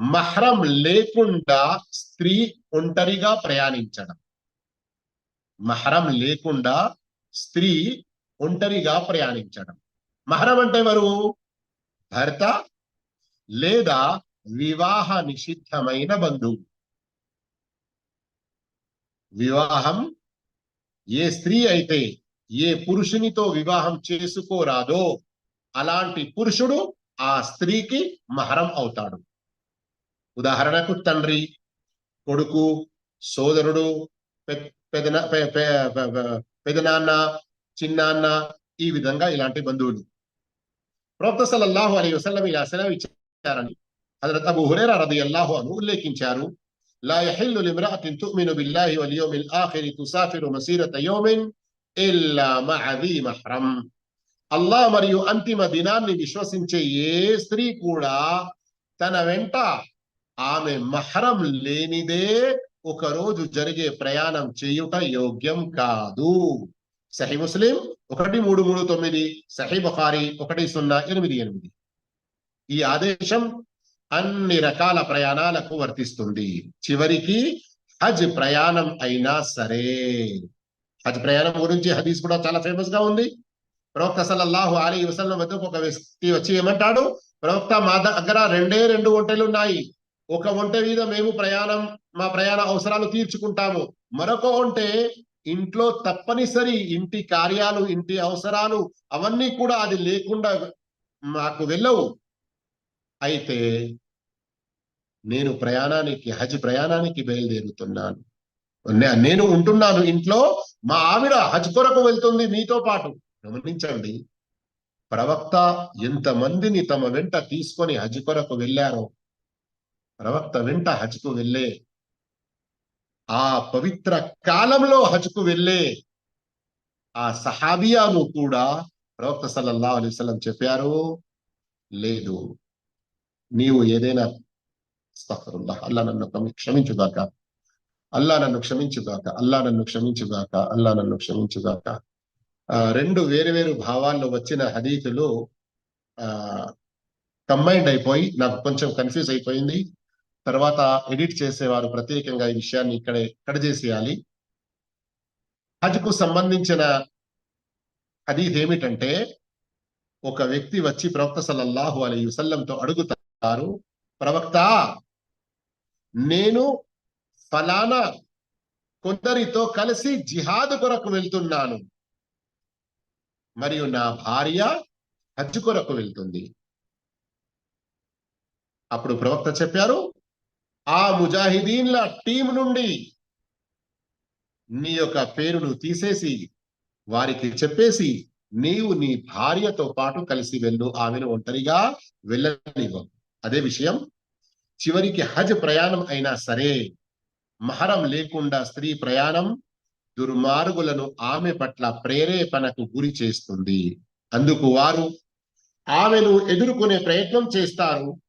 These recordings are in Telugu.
మహరం లేకుండా స్త్రీ ఒంటరిగా ప్రయాణించడం. మహరం లేకుండా స్త్రీ ఒంటరిగా ప్రయాణించడం. మహరం అంటే ఎవరు? భర్త లేదా వివాహ నిషిద్ధమైన బంధువు. వివాహం ఏ స్త్రీ అయితే ఏ పురుషునితో వివాహం చేసుకోరాదో అలాంటి పురుషుడు ఆ స్త్రీకి మహరం అవుతాడు. ఉదాహరణకు తండ్రి కొడుకు సోదరుడు పెదన పెదనాన్న చిన్నాన్న ఈ విధంగా ఇలాంటి బంధువులు ప్రవక్త సల్లల్లాహు అలీ వసల్లం ఇలా సెలవు ఇచ్చారని హజరత్ అబూ హురేరా రదియల్లాహు అను ఉల్లేఖించారు لا يحل لامرأة تؤمن بالله واليوم الآخر تسافر مسيرة يوم إلا مع ذي محرم అల్లా మరియు అంతిమ దినాన్ని విశ్వసించే ఏ స్త్రీ కూడా తన వెంట ఆమె మహరం లేనిదే ఒకరోజు జరిగే ప్రయాణం చేయుట యోగ్యం కాదు. సహీ ముస్లిం ఒకటి మూడు మూడు తొమ్మిది సహీ బుఖారి ఒకటి సున్నా ఎనిమిది ఎనిమిది. ఈ ఆదేశం అన్ని రకాల ప్రయాణాలకు వర్తిస్తుంది. చివరికి హజ్ ప్రయాణం అయినా సరే. హజ్ ప్రయాణం గురించి హదీస్ కూడా చాలా ఫేమస్గా ఉంది. ప్రవక్త సల్లల్లాహు అలీ వసల్లం వద్దకు ఒక వ్యక్తి వచ్చి ఏమంటాడు? ప్రవక్త మా దగ్గర రెండే రెండు ఒంటెలు ఉన్నాయి. ఒక వంట మీద మేము ప్రయాణం మా ప్రయాణ అవసరాలు తీర్చుకుంటాము. మరొక వంటే ఇంట్లో తప్పనిసరి ఇంటి కార్యాలు ఇంటి అవసరాలు అవన్నీ కూడా అది లేకుండా మాకు వెళ్ళవు. అయితే నేను ప్రయాణానికి హజ్ ప్రయాణానికి బయలుదేరుతున్నాను. నేను ఉంటున్నాను ఇంట్లో మా ఆవిడ హజ్ కొరకు వెళ్తుంది మీతో పాటు. గమనించండి ప్రవక్త ఎంతమందిని తమ వెంట తీసుకొని హజ్ కొరకు వెళ్ళారో ప్రవక్త వెంట హజ్కు వెళ్ళే. ఆ పవిత్ర కాలంలో హజ్కు వెళ్ళే. ఆ సహాబియాను కూడా ప్రవక్త సల్లల్లా అలీస్లం చెప్పారు లేదు. నీవు ఏదైనా అల్లా నన్ను క్షమించుగాక. అల్లా నన్ను క్షమించుగాక అల్లా నన్ను క్షమించుగాక అల్లా నన్ను క్షమించుగాక. రెండు వేరు వేరు భావాల్లో వచ్చిన హదీతులు ఆ కంబైండ్ అయిపోయి నాకు కొంచెం కన్ఫ్యూజ్ అయిపోయింది. తర్వాత ఎడిట్ చేసేవారు ప్రత్యేకంగా ఈ విషయాన్ని ఇక్కడే కట్ చేసేయాలి. హజ్కు సంబంధించిన హదీత్ ఏమిటంటే ఒక వ్యక్తి వచ్చి ప్రవక్త సల్లల్లాహు అలీ వసల్లంతో అడుగుతారు ప్రవక్త నేను ఫలానా కొందరితో కలిసి జిహాద్ కొరకు వెళ్తున్నాను. మరియు నా భార్య హజ్ కొరకు వెళ్తుంది. అప్పుడు ప్రవక్త చెప్పారు ఆ ముజాహిదీన్ల టీం నుండి నీ యొక్క పేరును తీసేసి వారికి చెప్పేసి నీవు నీ భార్యతో పాటు కలిసి వెళ్ళు ఆమెను ఒంటరిగా వెళ్ళనివ్వవు అదే విషయం. చివరికి హజ్ ప్రయాణం అయినా సరే మహరం లేకుండా స్త్రీ ప్రయాణం దుర్మార్గులను ఆమె పట్ల ప్రేరేపణకు గురి చేస్తుంది. అందుకు వారు ఆమెను ఎదుర్కొనే ప్రయత్నం చేస్తారు.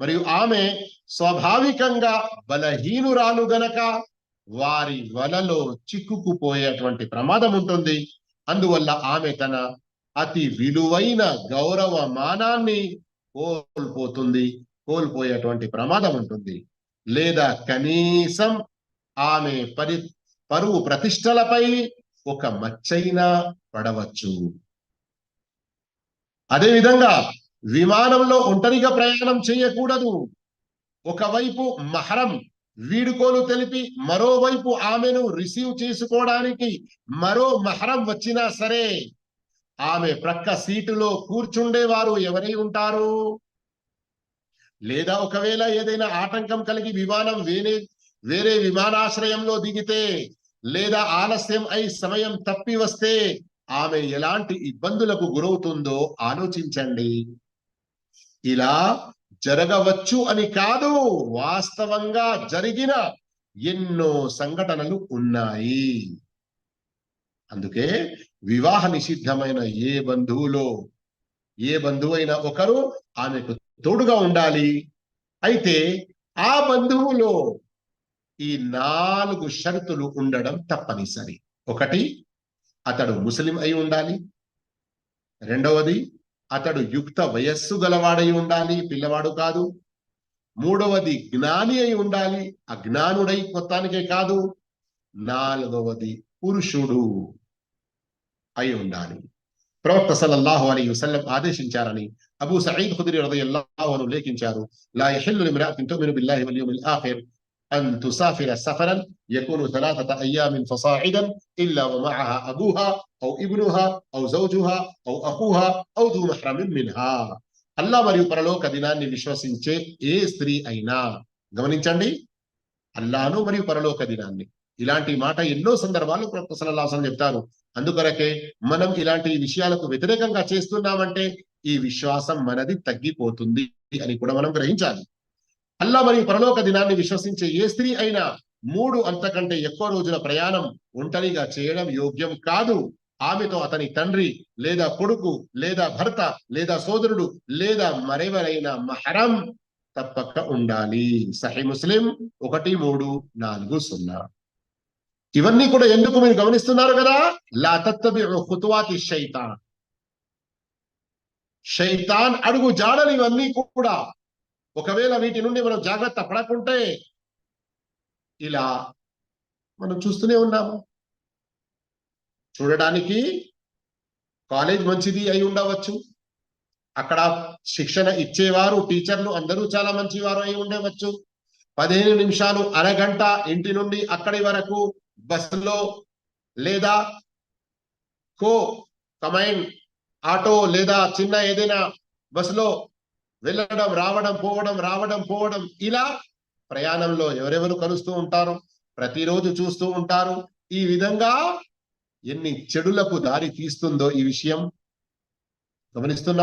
మరియు ఆమె స్వాభావికంగా బలహీనురాలు గనక వారి వలలో చిక్కుకుపోయేటువంటి ప్రమాదం ఉంటుంది. అందువల్ల ఆమె తన అతి విలువైన గౌరవ మానాన్ని కోల్పోతుంది కోల్పోయేటువంటి ప్రమాదం ఉంటుంది. లేదా కనీసం ఆమె పరి పరువు ప్రతిష్టలపై ఒక మచ్చైనా పడవచ్చు. అదేవిధంగా విమానంలో ఒంటరిగా ప్రయాణం చేయకూడదు. ఒకవైపు మహరం వీడుకోలు తెలిపి మరోవైపు ఆమెను రిసీవ్ చేసుకోవడానికి మరో మహరం వచ్చినా సరే ఆమె ప్రక్క సీటులో కూర్చుండేవారు ఎవరై ఉంటారు? లేదా ఒకవేళ ఏదైనా ఆటంకం కలిగి విమానం వేరే వేరే విమానాశ్రయంలో దిగితే లేదా ఆలస్యం అయి సమయం తప్పి వస్తే ఆమె ఎలాంటి ఇబ్బందులకు గురవుతుందో ఆలోచించండి. ఇలా జరగవచ్చు అని కాదు. వాస్తవంగా జరిగిన ఎన్నో సంఘటనలు ఉన్నాయి. అందుకే వివాహ నిషిద్ధమైన ఏ బంధువులో ఏ బంధువైనా ఒకరు ఆమెకు తోడుగా ఉండాలి. అయితే ఆ బంధువులో ఈ నాలుగు షరతులు ఉండడం తప్పనిసరి. ఒకటి అతడు ముస్లిం అయి ఉండాలి. రెండవది అతడు యుక్త వయస్సు గలవాడై ఉండాలి పిల్లవాడు కాదు. మూడవది జ్ఞాని అయి ఉండాలి అజ్ఞానుడై మొత్తానికే కాదు. నాలుగవది పురుషుడు అయి ఉండాలి. ప్రవక్త సల్లల్లాహు అని వసల్లం ఆదేశించారని అబూ సయీద్ ఖుదరి రలియల్లాహు అన్హు ఉల్లేఖించారు లా యహిల్లు లిమ్రాతిన్ తుమిను బిల్లాహి వల్ ఆఖిర్. అన్ తుసాఫిర సఫరన్ యకూను ثلاثه ايام فصاعدا الا ومعها ابوها او ابنها او زوجها او اخوها او ذو محرم منها అల్లా మరియు పరలోక దినాన్ని విశ్వసించే ఏ స్త్రీ అయినా గమనించండి అల్లాను మరియు పరలోక దినాన్ని ఇలాంటి మాట ఎన్నో సందర్భాల్లో ప్రవక్త సల్లల్లాహు అలైహి వసల్లం చెప్తారు అందుకొరకే మనం ఇలాంటి విషయాలకు వ్యతిరేకంగా చేస్తున్నామంటే ఈ విశ్వాసం మనది తగ్గిపోతుంది అని కూడా మనం గ్రహించాలి అల్లా మరియు పరలోక దినాన్ని విశ్వసించే ఏ స్త్రీ అయినా మూడు అంతకంటే ఎక్కువ రోజుల ప్రయాణం ఒంటరిగా చేయడం యోగ్యం కాదు. ఆమెతో అతని తండ్రి లేదా కొడుకు లేదా భర్త లేదా సోదరుడు లేదా మరెవరైనా మహరం తప్పక ఉండాలి. సహీ ముస్లిం ఒకటి మూడు నాలుగు సున్నా. ఇవన్నీ కూడా ఎందుకు మీరు గమనిస్తున్నారు కదా? లా తత్తబిఉ శైతాన్. షైతాన్ షైతాన్ అడుగు జాడలు ఇవన్నీ కూడా ఒకవేళ వీటి నుండి మనం జాగ్రత్త పడకుంటే ఇలా మనం చూస్తూనే ఉన్నాము. చూడడానికి కాలేజ్ మంచిది అయి ఉండవచ్చు. అక్కడ శిక్షణ ఇచ్చేవారు టీచర్లు అందరూ చాలా మంచివారు అయి ఉండవచ్చు. పదిహేను నిమిషాలు అరగంట ఇంటి నుండి అక్కడి వరకు బస్సులో లేదా కో కమైన్ ఆటో లేదా చిన్న ఏదైనా బస్సులో వెళ్ళడం రావడం పోవడం రావడం పోవడం. ఇలా ప్రయాణంలో ఎవరెవరు కలుస్తూ ఉంటారు? ప్రతిరోజు చూస్తూ ఉంటారు. ఈ విధంగా ఎన్ని చెడులకు దారి తీస్తుందో ఈ విషయం గమనిస్తున్నారు?